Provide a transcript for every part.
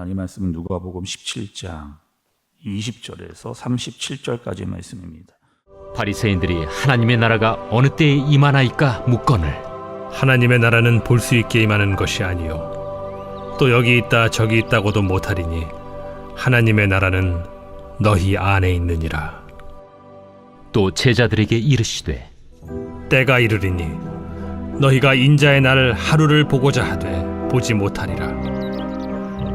하나님 말씀은 누가복음 17장 20절에서 37절까지의 말씀입니다. 바리새인들이 하나님의 나라가 어느 때에 임하나이까 묻거늘. 하나님의 나라는 볼 수 있게 임하는 것이 아니요. 또 여기 있다 저기 있다고도 못하리니 하나님의 나라는 너희 안에 있느니라. 또 제자들에게 이르시되 때가 이르리니 너희가 인자의 날 하루를 보고자 하되 보지 못하리라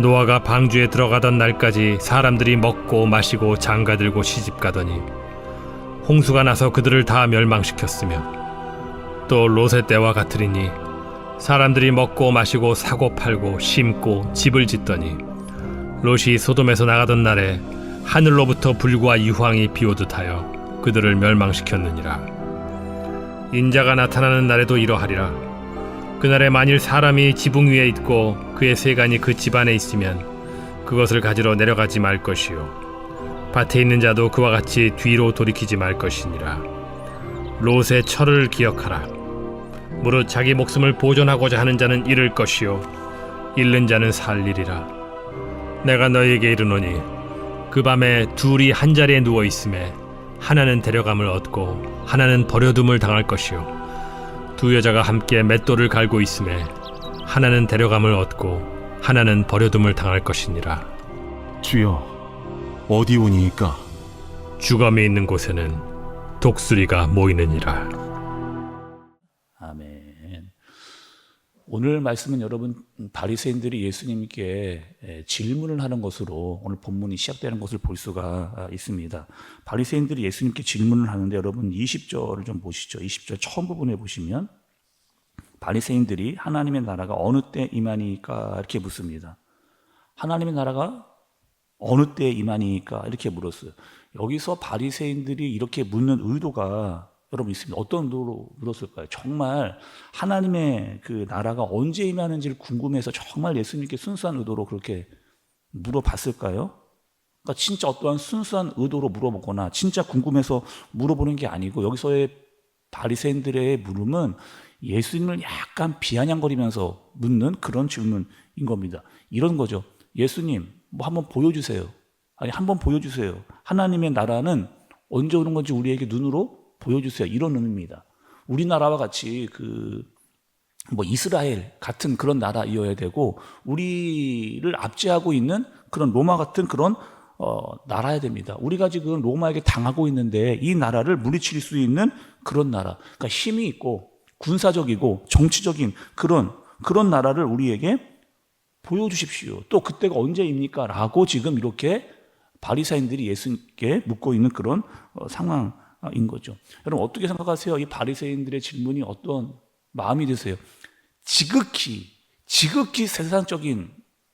노아가 방주에 들어가던 날까지 사람들이 먹고 마시고 장가들고 시집가더니 홍수가 나서 그들을 다 멸망시켰으며 또 롯의 때와 같으리니 사람들이 먹고 마시고 사고 팔고 심고 집을 짓더니 롯이 소돔에서 나가던 날에 하늘로부터 불과 유황이 비오듯 하여 그들을 멸망시켰느니라. 인자가 나타나는 날에도 이러하리라. 그날에 만일 사람이 지붕 위에 있고 그의 세간이 그 집안에 있으면 그것을 가지러 내려가지 말 것이요. 밭에 있는 자도 그와 같이 뒤로 돌이키지 말 것이니라. 롯의 철을 기억하라. 무릇 자기 목숨을 보존하고자 하는 자는 잃을 것이요. 잃는 자는 살리리라. 내가 너희에게 이르노니 그 밤에 둘이 한 자리에 누워 있음에 하나는 데려감을 얻고 하나는 버려둠을 당할 것이요 두 여자가 함께 맷돌을 갈고 있음에 하나는 데려감을 얻고 하나는 버려둠을 당할 것이니라 주여, 어디 오니이까? 주검이 있는 곳에는 독수리가 모이느니라 오늘 말씀은 여러분 바리새인들이 예수님께 에, 질문을 하는 것으로 오늘 본문이 시작되는 것을 볼 수가 아, 있습니다. 바리새인들이 예수님께 질문을 하는데 여러분 20절을 좀 보시죠. 20절 처음 부분에 보시면 바리새인들이 하나님의 나라가 어느 때 임하니까 이렇게 묻습니다. 하나님의 나라가 어느 때 임하니까 이렇게 물었어요. 여기서 바리새인들이 이렇게 묻는 의도가 여러분 있습니다. 어떤 의도로 물었을까요? 정말 하나님의 그 나라가 언제 임하는지를 궁금해서 정말 예수님께 순수한 의도로 그렇게 물어봤을까요? 그러니까 진짜 어떠한 순수한 의도로 물어보거나 진짜 궁금해서 물어보는 게 아니고 여기서의 바리새인들의 물음은 예수님을 약간 비아냥거리면서 묻는 그런 질문인 겁니다. 이런 거죠. 예수님, 뭐 한번 보여주세요. 아니, 한번 보여주세요. 하나님의 나라는 언제 오는 건지 우리에게 눈으로 보여주세요. 이런 의미입니다. 우리나라와 같이 그, 뭐 이스라엘 같은 그런 나라이어야 되고, 우리를 압제하고 있는 그런 로마 같은 그런 어, 나라야 됩니다. 우리가 지금 로마에게 당하고 있는데 이 나라를 물리칠 수 있는 그런 나라. 그러니까 힘이 있고 군사적이고 정치적인 그런 그런 나라를 우리에게 보여주십시오. 또 그때가 언제입니까? 라고 지금 이렇게 바리사인들이 예수님께 묻고 있는 그런 어, 상황 인 거죠. 여러분 어떻게 생각하세요? 이 바리새인들의 질문이 어떤 마음이 드세요? 지극히 지극히 세상적인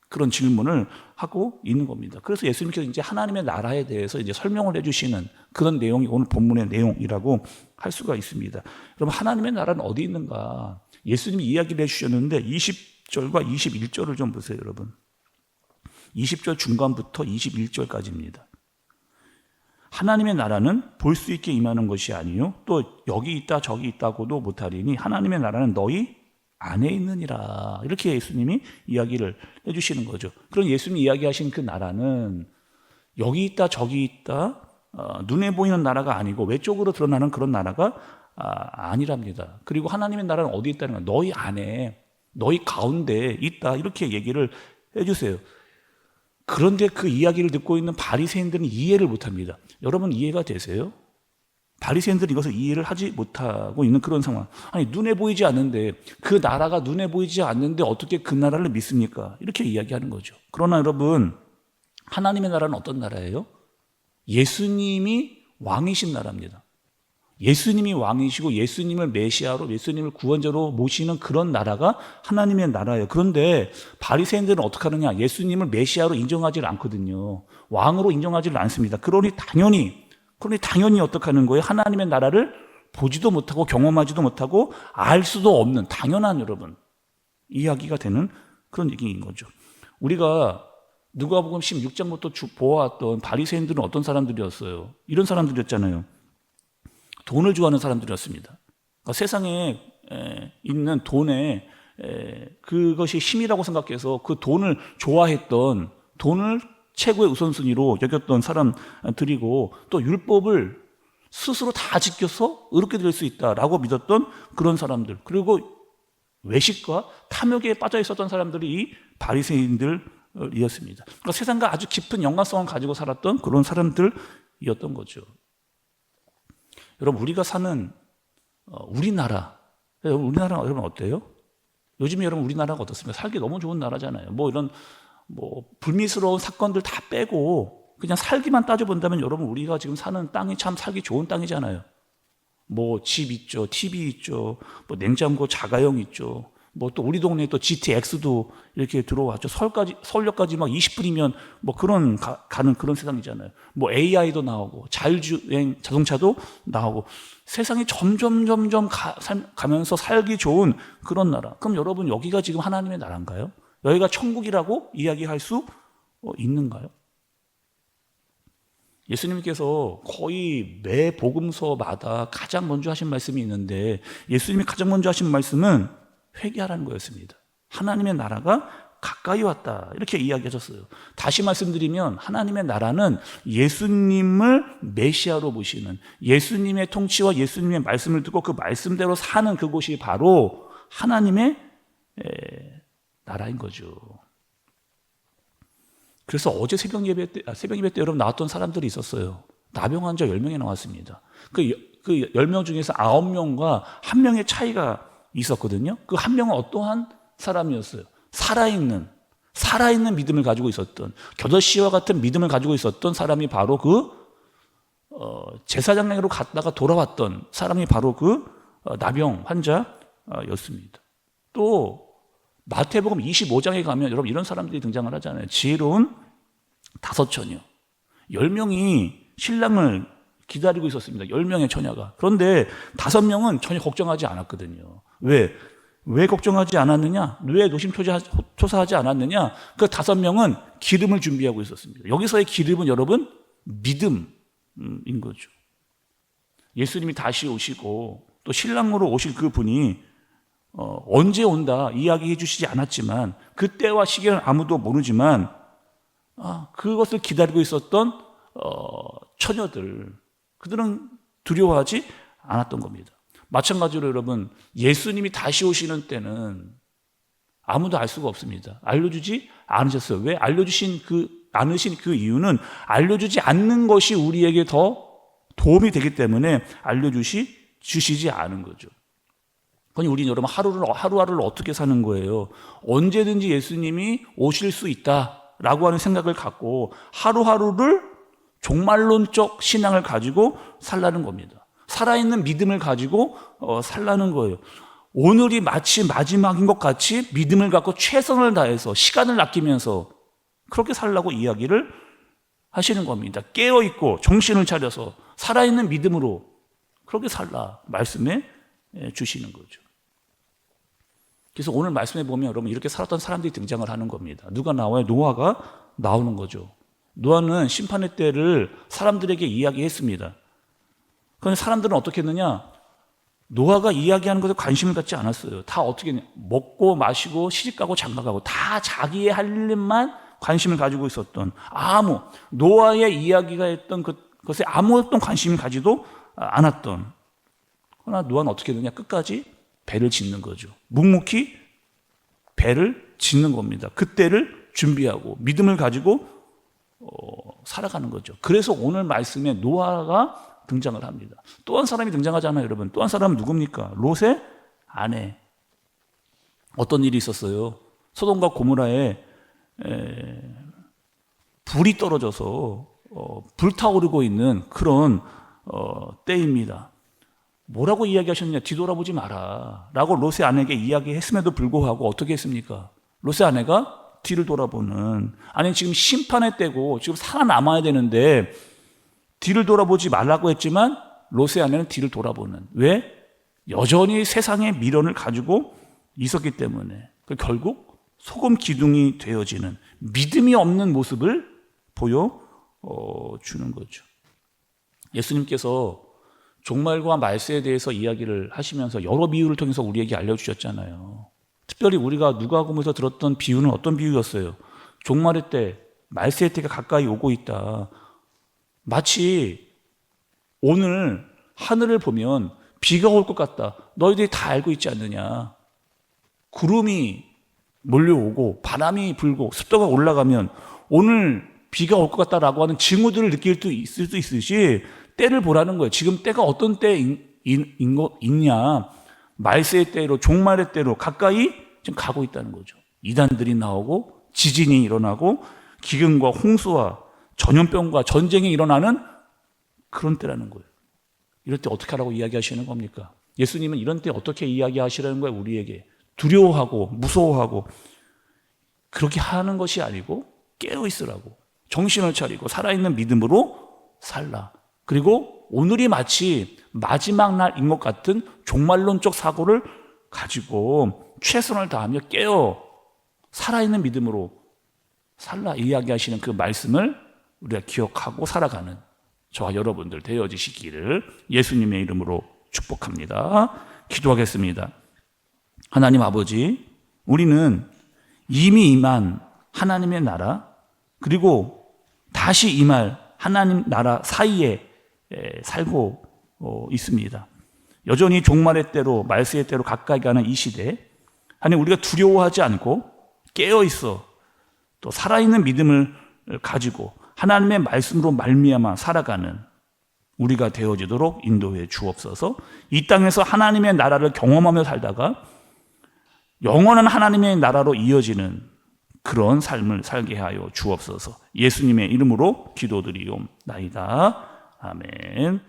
그런 질문을 하고 있는 겁니다. 그래서 예수님께서 이제 하나님의 나라에 대해서 이제 설명을 해주시는 그런 내용이 오늘 본문의 내용이라고 할 수가 있습니다. 여러분 하나님의 나라는 어디 있는가? 예수님이 이야기를 해주셨는데 20절과 21절을 좀 보세요, 여러분. 20절 중간부터 21절까지입니다. 하나님의 나라는 볼 수 있게 임하는 것이 아니요 또 여기 있다 저기 있다고도 못하리니 하나님의 나라는 너희 안에 있느니라 이렇게 예수님이 이야기를 해주시는 거죠. 그런 예수님이 이야기하신 그 나라는 여기 있다 저기 있다 어, 눈에 보이는 나라가 아니고 외적으로 드러나는 그런 나라가 아, 아니랍니다. 그리고 하나님의 나라는 어디 있다는 거야? 너희 안에 너희 가운데 있다 이렇게 얘기를 해주세요. 그런데 그 이야기를 듣고 있는 바리새인들은 이해를 못합니다. 여러분 이해가 되세요? 바리새인들은 이것을 이해를 하지 못하고 있는 그런 상황. 아니 눈에 보이지 않는데 그 나라가 눈에 보이지 않는데 어떻게 그 나라를 믿습니까? 이렇게 이야기하는 거죠. 그러나 여러분 하나님의 나라는 어떤 나라예요? 예수님이 왕이신 나라입니다. 예수님이 왕이시고 예수님을 메시아로 예수님을 구원자로 모시는 그런 나라가 하나님의 나라예요. 그런데 바리새인들은 어떻게 하느냐? 예수님을 메시아로 인정하지 않거든요. 왕으로 인정하지 않습니다. 그러니 당연히 그러니 당연히 어떻게 하는 거예요? 하나님의 나라를 보지도 못하고 경험하지도 못하고 알 수도 없는 당연한 여러분 이야기가 되는 그런 얘기인 거죠. 우리가 누가복음 16장부터 쭉 보아왔던 바리새인들은 어떤 사람들이었어요? 이런 사람들이었잖아요. 돈을 좋아하는 사람들이었습니다. 그러니까 세상에 에, 있는 돈에 에, 그것이 힘이라고 생각해서 그 돈을 좋아했던 돈을 최고의 우선순위로 여겼던 사람들이고 또 율법을 스스로 다 지켜서 의롭게 될 수 있다라고 믿었던 그런 사람들 그리고 외식과 탐욕에 빠져 있었던 사람들이 이 바리새인들이었습니다. 그러니까 세상과 아주 깊은 연관성을 가지고 살았던 그런 사람들이었던 거죠. 여러분 우리가 사는 어, 우리나라 우리나라 여러분 어때요? 요즘에 여러분 우리나라가 어떻습니까? 살기 너무 좋은 나라잖아요. 뭐 이런 뭐 불미스러운 사건들 다 빼고 그냥 살기만 따져 본다면 여러분 우리가 지금 사는 땅이 참 살기 좋은 땅이잖아요. 뭐 집 있죠, TV 있죠, 뭐 냉장고 자가용 있죠. 뭐 또 우리 동네에 또 GTX도 이렇게 들어왔죠. 서울까지 서울역까지 막 20분이면 뭐 그런 가, 는 그런 세상이잖아요. 뭐 AI도 나오고 자율주행 자동차도 나오고 세상이 점점 점점 가, 살, 가면서 살기 좋은 그런 나라. 그럼 여러분 여기가 지금 하나님의 나라인가요? 여기가 천국이라고 이야기할 수 어, 있는가요? 예수님께서 거의 매 복음서마다 가장 먼저 하신 말씀이 있는데 예수님이 가장 먼저 하신 말씀은 회개하라는 거였습니다. 하나님의 나라가 가까이 왔다. 이렇게 이야기하셨어요. 다시 말씀드리면 하나님의 나라는 예수님을 메시아로 보시는 예수님의 통치와 예수님의 말씀을 듣고 그 말씀대로 사는 그곳이 바로 하나님의 에, 나라인 거죠. 그래서 어제 새벽 예배 때, 아, 새벽 예배 때 여러분 나왔던 사람들이 있었어요. 나병 환자 10명이 나왔습니다. 그, 여- 그 10명 중에서 9명과 한 명의 차이가 있었거든요. 그 한 명은 어떠한 사람이었어요? 살아있는, 살아있는 믿음을 가지고 있었던, 겨더씨와 같은 믿음을 가지고 있었던 사람이 바로 그, 어, 제사장에게로 갔다가 돌아왔던 사람이 바로 그 어, 나병 환자였습니다. 또, 마태복음 25장에 가면 여러분 이런 사람들이 등장을 하잖아요. 지혜로운 다섯 처녀. 열 명이 신랑을 기다리고 있었습니다. 열 명의 처녀가. 그런데 다섯 명은 전혀 걱정하지 않았거든요. 왜? 왜 걱정하지 않았느냐? 왜 노심 초사하지 않았느냐? 그 다섯 명은 기름을 준비하고 있었습니다. 여기서의 기름은 여러분 믿음인 거죠. 예수님이 다시 오시고 또 신랑으로 오실 그 분이 어, 언제 온다 이야기해 주시지 않았지만 그 때와 시기는 아무도 모르지만 아, 그것을 기다리고 있었던 어, 처녀들 그들은 두려워하지 않았던 겁니다. 마찬가지로 여러분 예수님이 다시 오시는 때는 아무도 알 수가 없습니다. 알려주지 않으셨어요. 왜 알려주신 그 않으신 그 이유는 알려주지 않는 것이 우리에게 더 도움이 되기 때문에 알려주시 주시지 않은 거죠. 그러니 우리 여러분 하루를 하루하루를 어떻게 사는 거예요? 언제든지 예수님이 오실 수 있다 라고 하는 생각을 갖고 하루하루를 종말론적 신앙을 가지고 살라는 겁니다. 살아있는 믿음을 가지고 어, 살라는 거예요. 오늘이 마치 마지막인 것 같이 믿음을 갖고 최선을 다해서 시간을 아끼면서 그렇게 살라고 이야기를 하시는 겁니다. 깨어 있고 정신을 차려서 살아있는 믿음으로 그렇게 살라 말씀해 주시는 거죠. 그래서 오늘 말씀해 보면 여러분 이렇게 살았던 사람들이 등장을 하는 겁니다. 누가 나와요? 노아가 나오는 거죠. 노아는 심판의 때를 사람들에게 이야기했습니다. 그런데 사람들은 어떻게 했느냐? 노아가 이야기하는 것에 관심을 갖지 않았어요. 다 어떻게 했냐? 먹고 마시고 시집가고 장가가고 다 자기의 할 일만 관심을 가지고 있었던 아무 노아의 이야기가 했던 그, 것에 아무 어떤 관심을 가지도 않았던 그러나 노아는 어떻게 했느냐? 끝까지 배를 짓는 거죠. 묵묵히 배를 짓는 겁니다. 그때를 준비하고 믿음을 가지고 어, 살아가는 거죠. 그래서 오늘 말씀에 노아가 등장을 합니다. 또 한 사람이 등장하잖아요, 여러분. 또 한 사람은 누굽니까? 롯의 아내. 어떤 일이 있었어요? 소돔과 고모라에 에, 불이 떨어져서 어, 불타오르고 있는 그런 어, 때입니다. 뭐라고 이야기하셨느냐? 뒤돌아보지 마라. 라고 롯의 아내에게 이야기했음에도 불구하고 어떻게 했습니까? 롯의 아내가 뒤를 돌아보는. 아니, 지금 심판의 때고 지금 살아남아야 되는데 뒤를 돌아보지 말라고 했지만 롯의 아내는 뒤를 돌아보는. 왜? 여전히 세상의 미련을 가지고 있었기 때문에. 그 결국 소금 기둥이 되어지는 믿음이 없는 모습을 보여 어, 주는 거죠. 예수님께서 종말과 말세에 대해서 이야기를 하시면서 여러 비유를 통해서 우리에게 알려주셨잖아요. 특별히 우리가 누가복음에서 들었던 비유는 어떤 비유였어요? 종말의 때, 말세의 때가 가까이 오고 있다. 마치 오늘 하늘을 보면 비가 올 것 같다. 너희들이 다 알고 있지 않느냐? 구름이 몰려오고 바람이 불고 습도가 올라가면 오늘 비가 올 것 같다라고 하는 징후들을 느낄 수 있을 수 있듯이 때를 보라는 거예요. 지금 때가 어떤 때인 인, 거, 있냐? 말세의 때로 종말의 때로 가까이 지금 가고 있다는 거죠. 이단들이 나오고 지진이 일어나고 기근과 홍수와 전염병과 전쟁이 일어나는 그런 때라는 거예요. 이럴 때 어떻게 하라고 이야기하시는 겁니까? 예수님은 이런 때 어떻게 이야기하시라는 거예요, 우리에게. 두려워하고 무서워하고 그렇게 하는 것이 아니고 깨어 있으라고. 정신을 차리고 살아있는 믿음으로 살라. 그리고 오늘이 마치 마지막 날인 것 같은 종말론적 사고를 가지고 최선을 다하며 깨어 살아있는 믿음으로 살라 이야기하시는 그 말씀을 우리가 기억하고 살아가는 저와 여러분들 되어지시기를 예수님의 이름으로 축복합니다. 기도하겠습니다. 하나님 아버지, 우리는 이미 임한 하나님의 나라, 그리고 다시 임할 하나님 나라 사이에 에, 살고 어, 있습니다. 여전히 종말의 때로, 말세의 때로 가까이 가는 이 시대, 하나님 우리가 두려워하지 않고 깨어 있어 또 살아있는 믿음을 가지고 하나님의 말씀으로 말미암아 살아가는 우리가 되어지도록 인도해 주옵소서. 이 땅에서 하나님의 나라를 경험하며 살다가 영원한 하나님의 나라로 이어지는 그런 삶을 살게 하여 주옵소서. 예수님의 이름으로 기도드리옵나이다. 아멘.